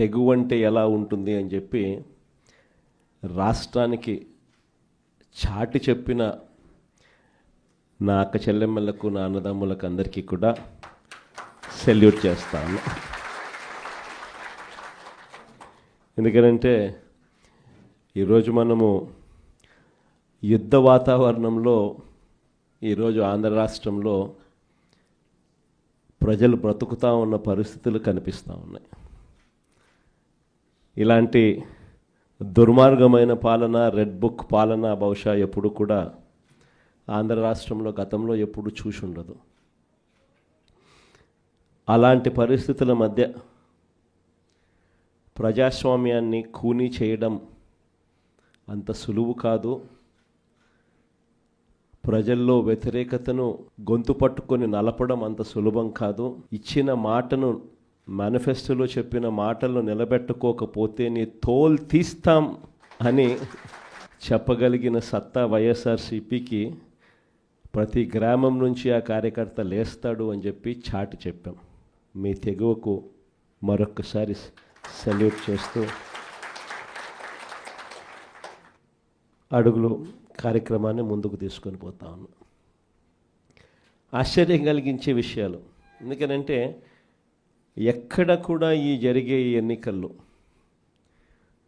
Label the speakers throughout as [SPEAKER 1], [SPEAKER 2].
[SPEAKER 1] తెగువ అంటే ఎలా ఉంటుంది అని చెప్పి రాష్ట్రానికి చాటి చెప్పిన నా అక్క చెల్లెమ్మలకు నా అన్నదమ్ములకు అందరికీ కూడా సెల్యూట్ చేస్తాను. ఎందుకంటే ఈరోజు మనము యుద్ధ వాతావరణంలో ఈరోజు ఆంధ్ర రాష్ట్రంలో ప్రజలు బ్రతుకుతూ ఉన్న పరిస్థితులు కనిపిస్తూ ఉన్నాయి. ఇలాంటి దుర్మార్గమైన పాలన రెడ్ బుక్ పాలన బహుశా ఎప్పుడు కూడా ఆంధ్ర రాష్ట్రంలో గతంలో ఎప్పుడు చూసి ఉండదు. అలాంటి పరిస్థితుల మధ్య ప్రజాస్వామ్యాన్ని కూనీ చేయడం అంత సులువు కాదు. ప్రజల్లో వ్యతిరేకతను గొంతు పట్టుకొని నలపడం అంత సులభం కాదు. ఇచ్చిన మాటను మేనిఫెస్టోలో చెప్పిన మాటలను నిలబెట్టుకోకపోతే నీ తోల్ తీస్తాం అని చెప్పగలిగిన సత్తా వైఎస్ఆర్సీపీకి ప్రతి గ్రామం నుంచి ఆ కార్యకర్త లేస్తాడు అని చెప్పి చాటి చెప్పాం. మీ తెగువకు మరొక్కసారి సెల్యూట్ చేస్తూ అడుగులు కార్యక్రమాన్ని ముందుకు తీసుకొని పోతా ఉన్నాం. ఆశ్చర్యం కలిగించే విషయాలు. ఎందుకనంటే ఎక్కడ కూడా ఈ జరిగే ఈ ఎన్నికల్లో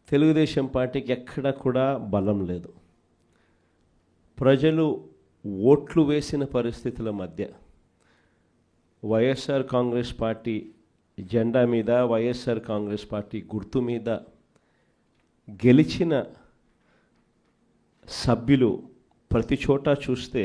[SPEAKER 1] తెలుగుదేశం పార్టీకి ఎక్కడ కూడా బలం లేదు. ప్రజలు ఓట్లు వేసిన పరిస్థితుల మధ్య వైఎస్ఆర్ కాంగ్రెస్ పార్టీ జెండా మీద వైఎస్ఆర్ కాంగ్రెస్ పార్టీ గుర్తు మీద గెలిచిన సభ్యులు ప్రతి చోట చూస్తే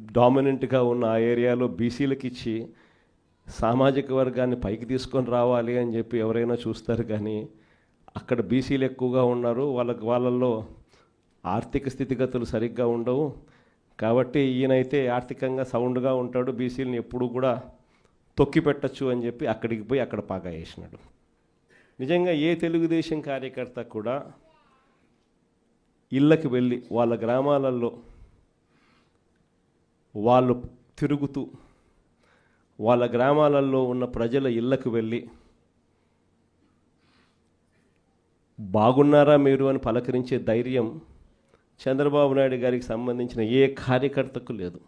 [SPEAKER 1] డామినెంట్గా ఉన్న ఆ ఏరియాలో బీసీలకు ఇచ్చి సామాజిక వర్గాన్ని పైకి తీసుకొని రావాలి అని చెప్పి ఎవరైనా చూస్తారు కానీ అక్కడ బీసీలు ఎక్కువగా ఉన్నారు. వాళ్ళకి వాళ్ళల్లో ఆర్థిక స్థితిగతులు సరిగ్గా ఉండవు. కాబట్టి ఈయనైతే ఆర్థికంగా సౌండ్గా ఉంటాడు. బీసీలను ఎప్పుడు కూడా తొక్కి పెట్టచ్చు అని చెప్పి అక్కడికి పోయి అక్కడ పాగా వేసినాడు. నిజంగా ఏ తెలుగుదేశం కార్యకర్త కూడా ఇళ్ళకి వెళ్ళి వాళ్ళ గ్రామాలలో వాళ్ళు తిరుగుతూ వాళ్ళ గ్రామాలలో ఉన్న ప్రజల ఇళ్ళకు వెళ్ళి బాగున్నారా మీరు? అని పలకరించే ధైర్యం చంద్రబాబు నాయుడు గారికి సంబంధించిన ఏ కార్యకర్తకు లేదు.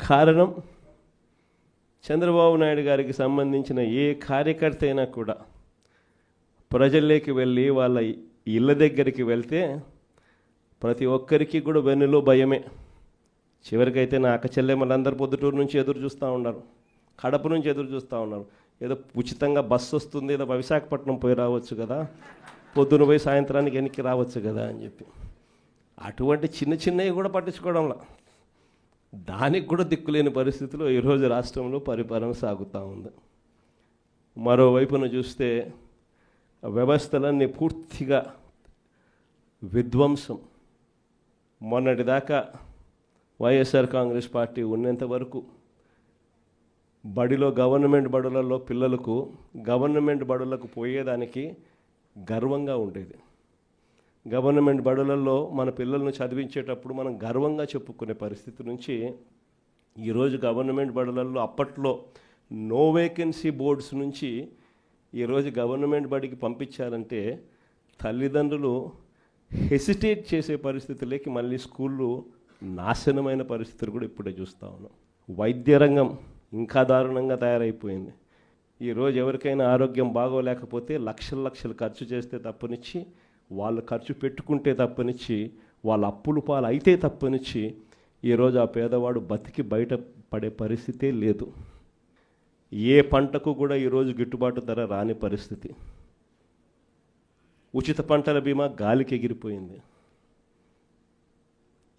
[SPEAKER 1] కారణం చంద్రబాబు నాయుడు గారికి సంబంధించిన ఏ కార్యకర్త అయినా కూడా ప్రజల్లోకి వెళ్ళి వాళ్ళ ఇళ్ళ దగ్గరికి వెళ్తే ప్రతి ఒక్కరికి కూడా వెన్నులో భయమే. చివరికైతే నా అక్క చెల్లెమ్మలందరూ పొద్దుటూరు నుంచి ఎదురు చూస్తూ ఉన్నారు. కడప నుంచి ఎదురు చూస్తూ ఉన్నారు. ఏదో ఉచితంగా బస్సు వస్తుంది ఏదో విశాఖపట్నం పోయి రావచ్చు కదా. పొద్దున పోయి సాయంత్రానికి వెనక్కి రావచ్చు కదా అని చెప్పి. అటువంటి చిన్న చిన్నవి కూడా పట్టించుకోవడంలా. దానికి కూడా దిక్కులేని పరిస్థితిలో ఈరోజు రాష్ట్రంలో పరిపాలన సాగుతూ ఉంది. మరోవైపున చూస్తే వ్యవస్థలన్నీ పూర్తిగా విధ్వంసం. మొన్నటిదాకా వైఎస్ఆర్ కాంగ్రెస్ పార్టీ ఉన్నంత వరకు బడిలో గవర్నమెంట్ బడులలో పిల్లలకు గవర్నమెంట్ బడులకు పోయేదానికి గర్వంగా ఉండేది. గవర్నమెంట్ బడులలో మన పిల్లలను చదివించేటప్పుడు మనం గర్వంగా చెప్పుకునే పరిస్థితి నుంచి ఈరోజు గవర్నమెంట్ బడులలో అప్పట్లో నో వేకెన్సీ బోర్డ్స్ నుంచి ఈరోజు గవర్నమెంట్ బడికి పంపించారంటే తల్లిదండ్రులు హెసిటేట్ చేసే పరిస్థితులకి మళ్ళీ స్కూళ్ళు నాశనమైన పరిస్థితులు కూడా ఇప్పుడే చూస్తూ ఉన్నాం. వైద్య రంగం ఇంకా దారుణంగా తయారైపోయింది. ఈరోజు ఎవరికైనా ఆరోగ్యం బాగోలేకపోతే లక్షల లక్షలు ఖర్చు చేస్తే తప్పనిచ్చి వాళ్ళు ఖర్చు పెట్టుకుంటే తప్పనిచ్చి వాళ్ళ అప్పులు పాలు అయితే తప్పనిచ్చి ఈరోజు ఆ పేదవాడు బతికి బయట పడే పరిస్థితే లేదు. ఏ పంటకు కూడా ఈరోజు గిట్టుబాటు ధర రాని పరిస్థితి. ఉచిత పంటల బీమా గాలికి ఎగిరిపోయింది.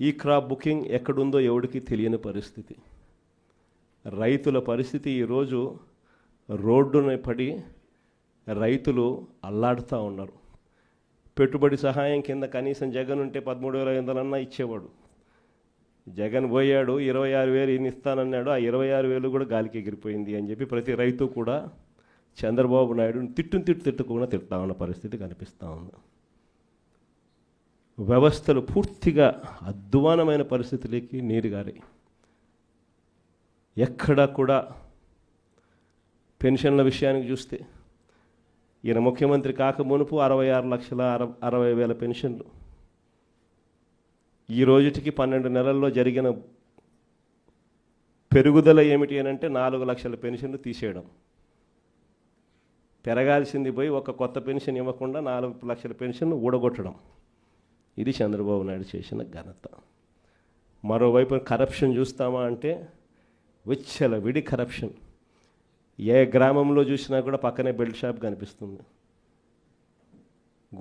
[SPEAKER 1] ఈ క్రాప్ బుకింగ్ ఎక్కడుందో ఎవడికి తెలియని పరిస్థితి. రైతుల పరిస్థితి ఈరోజు రోడ్డున పడి రైతులు అల్లాడుతూ ఉన్నారు. పెట్టుబడి సహాయం కింద కనీసం జగన్ ఉంటే పదమూడు వేల ఐదు వందలన్నా ఇచ్చేవాడు. జగన్ పోయాడు ఇరవై ఆరు వేలు ఈయన ఇస్తానన్నాడు ఆ ఇరవై ఆరు వేలు కూడా గాలికి ఎగిరిపోయింది అని చెప్పి ప్రతి రైతు కూడా చంద్రబాబు నాయుడుని తిట్టుని తిట్టు తిట్టుకుండా తిడతా ఉన్న పరిస్థితి కనిపిస్తూ ఉంది. వ్యవస్థలు పూర్తిగా అధ్వానమైన పరిస్థితులకి నీరు గారాయి ఎక్కడా కూడా పెన్షన్ల విషయానికి చూస్తే ఈయన ముఖ్యమంత్రి కాక మునుపు అరవై ఆరు లక్షల అర అరవై వేల పెన్షన్లు. ఈ రోజుటికి పన్నెండు నెలల్లో జరిగిన పెరుగుదల ఏమిటి అని అంటే నాలుగు లక్షల పెన్షన్లు తీసేయడం. పెరగాల్సింది పోయి ఒక కొత్త పెన్షన్ ఇవ్వకుండా నాలుగు లక్షల పెన్షన్ ఊడగొట్టడం. ఇది చంద్రబాబు నాయుడు చేసిన ఘనత. మరోవైపు కరప్షన్ చూస్తామా అంటే విచ్చల విడి కరప్షన్. ఏ గ్రామంలో చూసినా కూడా పక్కనే బెల్ట్ షాప్ కనిపిస్తుంది.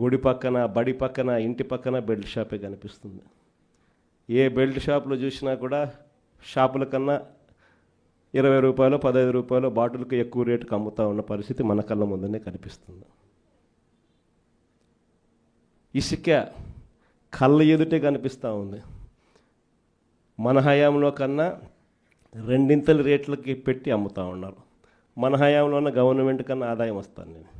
[SPEAKER 1] గుడి పక్కన బడి పక్కన ఇంటి పక్కన బెల్ట్ షాపే కనిపిస్తుంది. ఏ బెల్ట్ షాప్లో చూసినా కూడా షాపుల కన్నా ఇరవై రూపాయలు పదహైదు రూపాయలు బాటిల్కి ఎక్కువ రేటుకి అమ్ముతా ఉన్న పరిస్థితి మన కళ్ళ ముందనే కనిపిస్తుంది. ఇసుక కళ్ళ ఎదుటే కనిపిస్తూ ఉంది. మన హయాంలో కన్నా రెండింతల రేట్లకి పెట్టి అమ్ముతూ ఉన్నారు. మన హయాంలోనే గవర్నమెంట్ కన్నా ఆదాయం వస్తాను నేను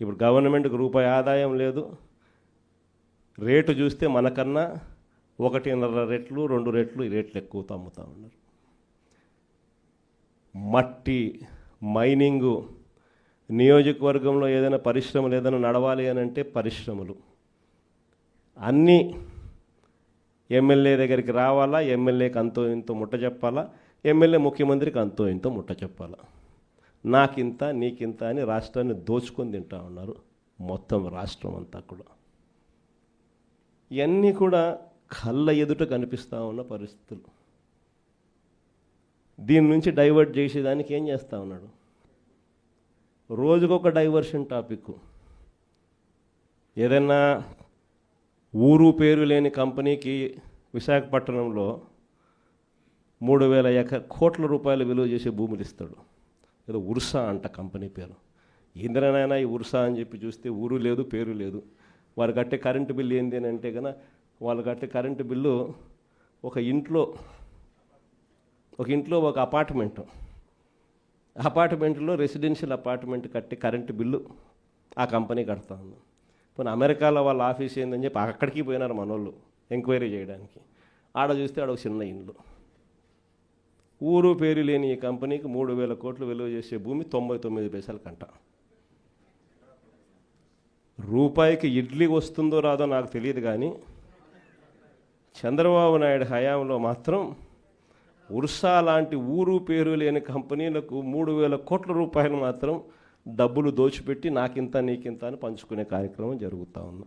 [SPEAKER 1] ఇప్పుడు గవర్నమెంట్కి రూపాయి ఆదాయం లేదు. రేటు చూస్తే మనకన్నా ఒకటిన్నర రెట్లు రెండు రెట్లు ఈ రేట్లు ఎక్కువతో అమ్ముతూ ఉన్నారు. మట్టి మైనింగు నియోజకవర్గంలో ఏదైనా పరిశ్రమలు ఏదైనా నడవాలి అని అంటే పరిశ్రమలు. అన్నీ ఎమ్మెల్యే దగ్గరికి రావాలా ఎమ్మెల్యేకి అంతో ఇంతో ముట్ట చెప్పాలా ఎమ్మెల్యే ముఖ్యమంత్రికి అంతో ఇంతో ముట్ట చెప్పాలా. నాకింత నీకింత అని రాష్ట్రాన్ని దోచుకొని తింటా ఉన్నారు మొత్తం రాష్ట్రం అంతా కూడా. ఇవన్నీ కూడా కళ్ళ ఎదుట కనిపిస్తూ ఉన్న పరిస్థితులు. దీని నుంచి డైవర్ట్ చేసేదానికి ఏం చేస్తా ఉన్నాడు? రోజుకొక డైవర్షన్ టాపిక్ ఏదైనా ఊరు పేరు లేని కంపెనీకి విశాఖపట్నంలో మూడు వేల ఎక కోట్ల రూపాయలు విలువ చేసే భూములు ఇస్తాడు. ఏదో ఉర్సా అంట కంపెనీ పేరు. ఇంద్రనైనా ఈ ఉర్సా అని చెప్పి చూస్తే ఊరు లేదు పేరు లేదు. వారు కట్టే కరెంటు బిల్లు ఏంది అని అంటే కనుక వాళ్ళు కట్టే కరెంటు బిల్లు ఒక ఇంట్లో ఒక ఇంట్లో ఒక అపార్ట్మెంట్. అపార్ట్మెంట్లో రెసిడెన్షియల్ అపార్ట్మెంట్ కట్టి కరెంటు బిల్లు ఆ కంపెనీ కడతా ఉంది. పోనీ అమెరికాలో వాళ్ళ ఆఫీస్ ఏందని చెప్పి అక్కడికి పోయినారు మనోళ్ళు ఎంక్వైరీ చేయడానికి. ఆడ చూస్తే ఆడ ఒక చిన్న ఇండ్లు ఊరు పేరు లేని ఈ కంపెనీకి మూడు వేల కోట్లు విలువ చేసే భూమి తొంభై తొమ్మిది పైసలు కంట. రూపాయికి ఇడ్లీ వస్తుందో రాదో నాకు తెలియదు కానీ చంద్రబాబు నాయుడు హయాంలో మాత్రం ఉర్సా లాంటి ఊరు పేరు లేని కంపెనీలకు మూడు వేల కోట్ల రూపాయలు మాత్రం డబ్బులు దోచిపెట్టి నాకింత నీకింత అని పంచుకునే కార్యక్రమం జరుగుతూ ఉంది.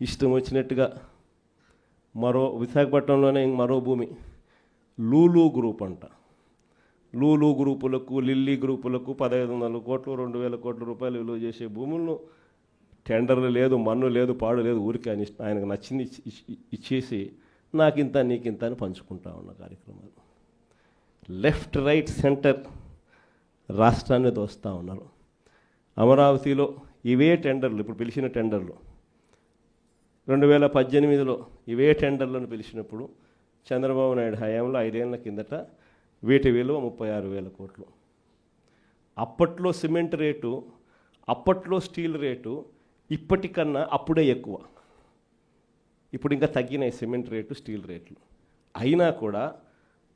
[SPEAKER 1] ఇష్టం వచ్చినట్టుగా మరో విశాఖపట్నంలోనే మరో భూమి లూలు గ్రూప్ అంట. లూలు గ్రూపులకు లిల్లీ గ్రూపులకు పదహైదు వందల కోట్లు రెండు వేల కోట్ల రూపాయలు విలువ చేసే భూములను టెండర్లు లేదు మన్ను లేదు పాడు లేదు ఊరికే అని ఆయనకు నచ్చింది ఇచ్చేసి నాకింత నీకింత అని పంచుకుంటా ఉన్న కార్యక్రమాలు. లెఫ్ట్ రైట్ సెంటర్ రాష్ట్రాన్ని దోస్తూ ఉన్నారు. అమరావతిలో ఇవే టెండర్లు ఇప్పుడు పిలిచిన టెండర్లు. రెండు వేల పద్దెనిమిదిలో ఇవే టెండర్లను పిలిచినప్పుడు చంద్రబాబు నాయుడు హయాంలో ఐదేళ్ళ కిందట వీటి విలువ ముప్పై ఆరు వేల కోట్లు. అప్పట్లో సిమెంట్ రేటు అప్పట్లో స్టీల్ రేటు ఇప్పటికన్నా అప్పుడే ఎక్కువ. ఇప్పుడు ఇంకా తగ్గినాయి సిమెంట్ రేటు స్టీల్ రేట్లు. అయినా కూడా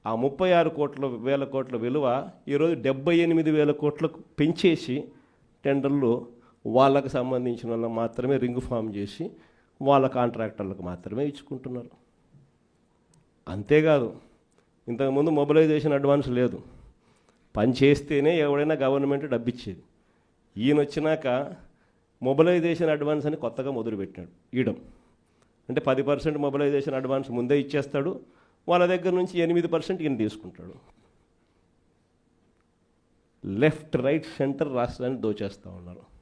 [SPEAKER 1] ఆ ముప్పై ఆరు కోట్ల వేల కోట్ల విలువ ఈరోజు డెబ్బై ఎనిమిది వేల కోట్లకు పెంచేసి టెండర్లు వాళ్ళకు సంబంధించిన వాళ్ళకి మాత్రమే రింగ్ ఫామ్ చేసి వాళ్ళ కాంట్రాక్టర్లకు మాత్రమే ఇచ్చుకుంటున్నారు. అంతేకాదు ఇంతకుముందు మొబిలైజేషన్ అడ్వాన్స్ లేదు. పని చేస్తేనే ఎవడైనా గవర్నమెంట్ డబ్బిచ్చేది. ఈయన వచ్చినాక మొబిలైజేషన్ అడ్వాన్స్ అని కొత్తగా మొదలుపెట్టాడు ఈడం అంటే పది పర్సెంట్ మొబిలైజేషన్ అడ్వాన్స్ ముందే ఇచ్చేస్తాడు. వాళ్ళ దగ్గర నుంచి ఎనిమిది పర్సెంట్ ఈయన తీసుకుంటాడు. లెఫ్ట్ రైట్ సెంటర్ రాష్ట్రాన్ని దోచేస్తూ ఉన్నారు.